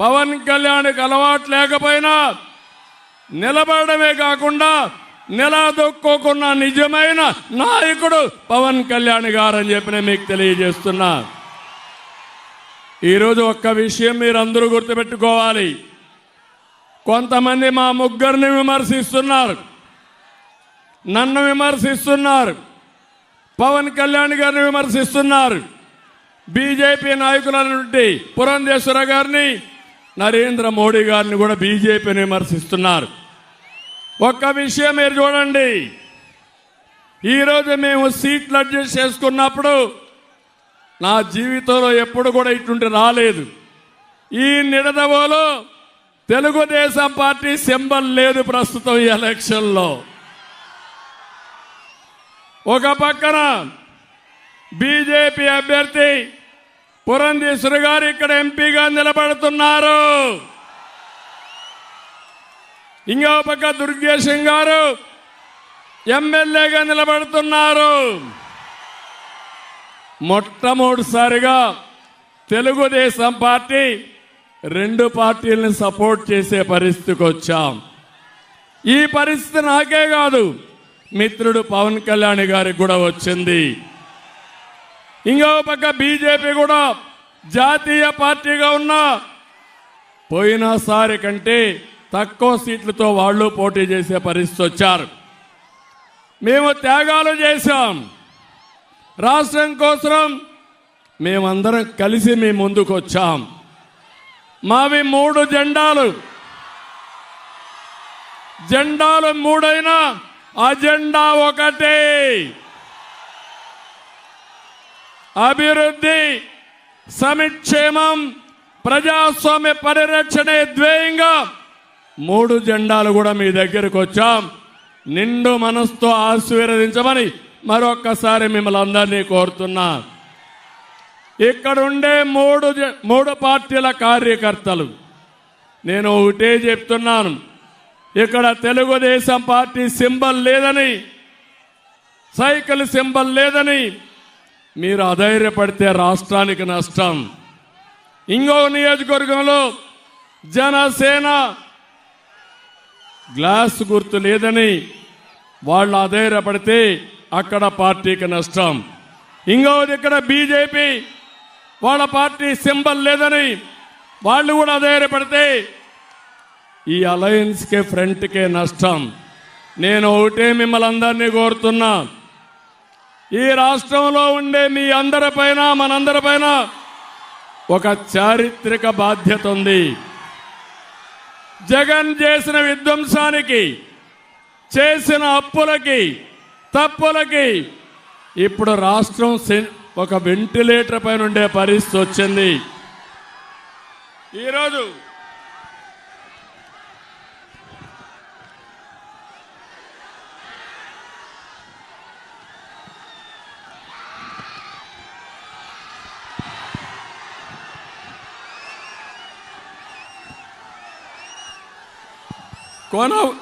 పవన్ కళ్యాణ్కి అలవాటు లేకపోయినా నిలబడమే కాకుండా నిలదొక్కోకున్న నిజమైన నాయకుడు పవన్ కళ్యాణ్ గారని చెప్పి నేను మీకు తెలియజేస్తున్నా. ఈరోజు ఒక్క విషయం మీరందరూ గుర్తుపెట్టుకోవాలి. కొంతమంది మా ముగ్గురిని విమర్శిస్తున్నారు. నన్ను విమర్శిస్తున్నారు. పవన్ కళ్యాణ్ గారిని విమర్శిస్తున్నారు. బీజేపీ నాయకుల నుండి పురంధేశ్వర గారిని నరేంద్ర మోడీ గారిని కూడా బీజేపీని విమర్శిస్తున్నారు. ఒక్క విషయం మీరు చూడండి. ఈరోజు మేము సీట్లు అడ్జస్ట్ చేసుకున్నప్పుడు నా జీవితంలో ఎప్పుడు కూడా ఇటువంటి రాలేదు. ఈ నిడదవోలో తెలుగుదేశం పార్టీ సింబల్ లేదు ప్రస్తుతం ఈ ఎలక్షన్లో. ఒక పక్కన బీజేపీ అభ్యర్థి పురంధేశ్వరి గారు ఇక్కడ ఎంపీగా నిలబడుతున్నారు. ఇంకో పక్క దుర్గేశం గారు ఎమ్మెల్యేగా నిలబడుతున్నారు. మొట్టమొదటిసారిగా తెలుగుదేశం పార్టీ రెండు పార్టీలను సపోర్ట్ చేసే పరిస్థితికి వచ్చాం. ఈ పరిస్థితి నాకే కాదు మిత్రుడు పవన్ కళ్యాణ్ గారికి కూడా వచ్చింది. ఇంకో పక్క బీజేపీ కూడా జాతీయ పార్టీగా ఉన్నా పోయినసారి కంటే తక్కువ సీట్లతో వాళ్ళు పోటీ చేసే పరిస్థితి వచ్చారు. మేము త్యాగాలు చేశాం. రాష్ట్రం కోసం మేమందరం కలిసి మీ ముందుకు వచ్చాం. మావి మూడు జెండాలు. జెండాలు మూడైనా అజెండా ఒకటే. అభివృద్ధి సమిక్షేమం ప్రజాస్వామ్య పరిరక్షణే ధ్యేయంగా మూడు జెండాలు కూడా మీ దగ్గరకు వచ్చాం. నిండు మనసుతో ఆశీర్వదించమని మరొక్కసారి మిమ్మల్ని అందరినీ కోరుతున్నా. ఇక్కడ ఉండే మూడు మూడు పార్టీల కార్యకర్తలు నేను ఒకటే చెప్తున్నాను. ఇక్కడ తెలుగుదేశం పార్టీ సింబల్ లేదని సైకిల్ సింబల్ లేదని మీరు అధైర్యపడితే రాష్ట్రానికి నష్టం. ఇంకో నియోజకవర్గంలో జనసేన గ్లాస్ గుర్తు లేదని వాళ్ళు అధైర్యపడితే అక్కడ పార్టీకి నష్టం. ఇంకోది ఇక్కడ బీజేపీ వాళ్ళ పార్టీ సింబల్ లేదని వాళ్ళు కూడా అధైర్యపడితే ఈ అలయన్స్కే ఫ్రంట్కే నష్టం. నేను ఒకటే మిమ్మల్ని అందరినీ కోరుతున్నా. ఈ రాష్ట్రంలో ఉండే మీ అందరిపైన మనందరిపైన ఒక చారిత్రక బాధ్యత ఉంది. జగన్ చేసిన విధ్వంసానికి చేసిన అప్పులకి తప్పులకి ఇప్పుడు రాష్ట్రం సె- ఒక వెంటిలేటర్ పైన ఉండే పరిస్థితి వచ్చింది. ఈరోజు కొన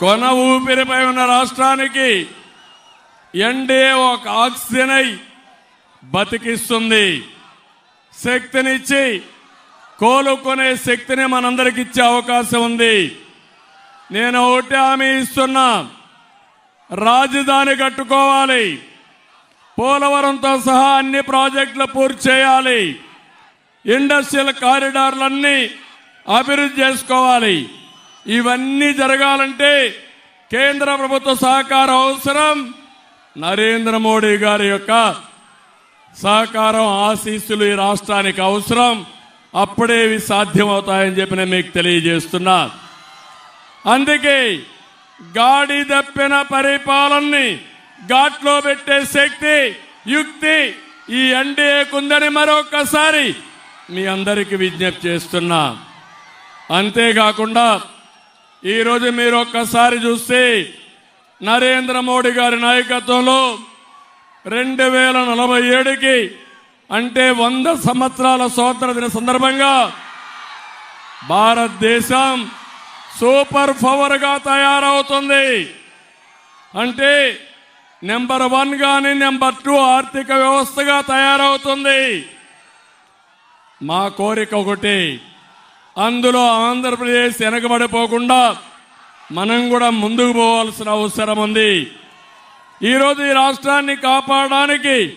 కొన ఊపిరిపై ఉన్న రాష్ట్రానికి ఎన్డీఏ ఒక ఆక్సిజన్ అయి బతికిస్తుంది. శక్తినిచ్చి కోలుకునే శక్తిని మనందరికి ఇచ్చే అవకాశం ఉంది. నేను ఒకటి హామీ ఇస్తున్నా. రాజధాని కట్టుకోవాలి. పోలవరంతో సహా అన్ని ప్రాజెక్టులు పూర్తి చేయాలి. ఇండస్ట్రియల్ కారిడార్లన్నీ అభివృద్ధి చేసుకోవాలి. ఇవన్నీ జరగాలంటే కేంద్ర ప్రభుత్వ సహకారం అవసరం. నరేంద్ర మోడీ గారి యొక్క సహకారం ఆశీస్సులు ఈ రాష్ట్రానికి అవసరం. అప్పుడే ఇవి సాధ్యమవుతాయని చెప్పి నేను మీకు తెలియజేస్తున్నా. అందుకే గాడి దప్పిన పరిపాలనని ఘాట్లో పెట్టే శక్తి యుక్తి ఈ ఎన్డీఏకుందని మరొకసారి మీ అందరికీ విజ్ఞప్తి చేస్తున్నా. అంతేకాకుండా ఈరోజు మీరు ఒక్కసారి చూస్తే నరేంద్ర మోడీ గారి నాయకత్వంలో రెండు వేల నలభై ఏడుకి అంటే వంద సంవత్సరాల స్వాతంత్ర దిన సందర్భంగా భారతదేశం సూపర్ పవర్గా తయారవుతుంది. అంటే నెంబర్ వన్ కానీ నెంబర్ టూ ఆర్థిక వ్యవస్థగా తయారవుతుంది. మా కోరిక ఒకటి అందులో ఆంధ్రప్రదేశ్ వెనకబడిపోకుండా మనం కూడా ముందుకు పోవాల్సిన అవసరం ఉంది. ఈరోజు ఈ రాష్ట్రాన్ని కాపాడడానికి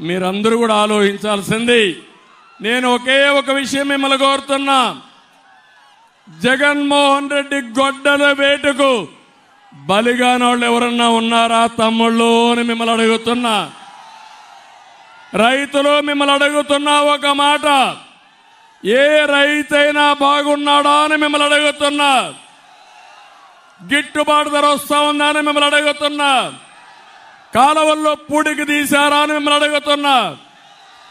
మీరందరూ కూడా ఆలోచించాల్సింది. నేను ఒకే ఒక విషయం మిమ్మల్ని కోరుతున్నా. జగన్మోహన్ రెడ్డి గొడ్డల వేటుకు బలిగానోళ్ళు ఎవరన్నా ఉన్నారా తమ్ముళ్ళు అని మిమ్మల్ని అడుగుతున్నా. రైతులు మిమ్మల్ని అడుగుతున్నా ఒక మాట. ఏ రైతైనా బాగున్నాడా అని మిమ్మల్ని అడుగుతున్నా. గిట్టుబాటు ధర వస్తా ఉందా అని మిమ్మల్ని అడుగుతున్నా. కాలువల్లో పూడికి తీశారా అని మిమ్మల్ని అడుగుతున్నా.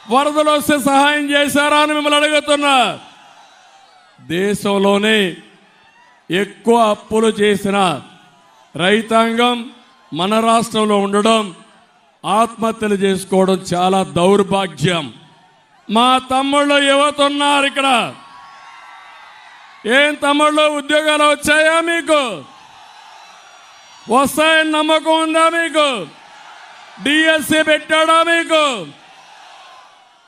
వరదలు వస్తే సహాయం చేశారా అని మిమ్మల్ని అడుగుతున్నా. దేశంలోనే ఎక్కువ అప్పులు చేసిన రైతాంగం మన రాష్ట్రంలో ఉండడం ఆత్మహత్యలు చేసుకోవడం చాలా దౌర్భాగ్యం. మా తమ్ముళ్ళు యువత ఉన్నారు ఇక్కడ. ఏం తమ్ముళ్ళు ఉద్యోగాలు వచ్చాయా మీకు? వస్తాయని నమ్మకం ఉందా మీకు? డిఎస్సి పెట్టాడా మీకు?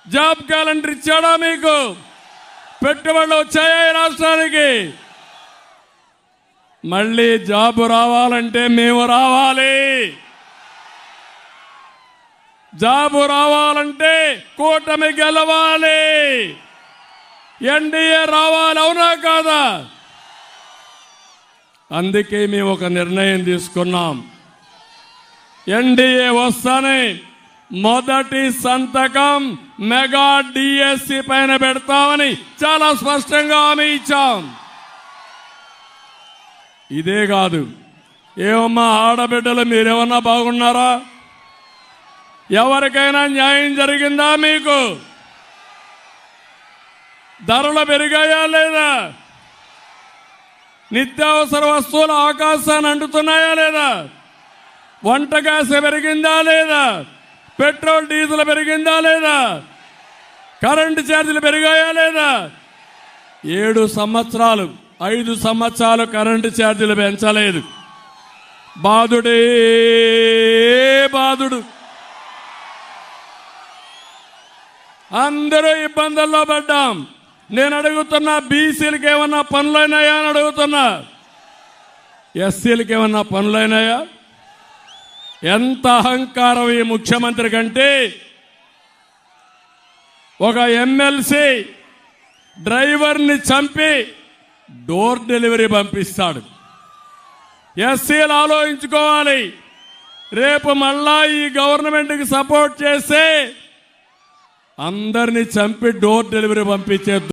జాబ్ క్యాలెండర్ ఇచ్చాడా మీకు? పెట్టుబడులు వచ్చాయా ఈ రాష్ట్రానికి? మళ్ళీ జాబు రావాలంటే మేము రావాలి. జాబు రావాలంటే కూటమి గెలవాలి. ఎన్డీఏ రావాలి అవునా కాదా? అందుకే మేము ఒక నిర్ణయం తీసుకున్నాం. ఎన్డీఏ వస్తానే మొదటి సంతకం మెగా డిఎస్సి పైన పెడతామని చాలా స్పష్టంగా హామీ ఇచ్చాం. ఇదే కాదు. ఏమమ్మా ఆడబిడ్డలు మీరేమన్నా బాగున్నారా? ఎవరికైనా న్యాయం జరిగిందా మీకు? ధరలు పెరిగాయా లేదా? నిత్యావసర వస్తువులు ఆకాశాన్ని అంటుతున్నాయా లేదా? వంట గ్యాస్ పెరిగిందా లేదా? పెట్రోల్ డీజిల్ పెరిగిందా లేదా? కరెంటు ఛార్జీలు పెరిగాయా లేదా? ఏడు సంవత్సరాలు ఐదు సంవత్సరాలు కరెంటు ఛార్జీలు పెంచలేదు. బాధుడే బాధుడు. అందరూ ఇబ్బందుల్లో పడ్డాం. నేను అడుగుతున్నా బీసీలకు ఏమన్నా పనులైనాయా అని అడుగుతున్నా. ఎస్సీలకు ఏమన్నా పనులైనాయా? ఎంత అహంకారం ఈ ముఖ్యమంత్రి కంటే? ఒక ఎమ్మెల్సీ డ్రైవర్ని చంపి డోర్ డెలివరీ పంపిస్తాడు. ఎస్సీలు ఆలోచించుకోవాలి. రేపు మళ్ళా ఈ గవర్నమెంట్కి సపోర్ట్ చేస్తే అందరినీ చంపి డోర్ డెలివరీ పంపించే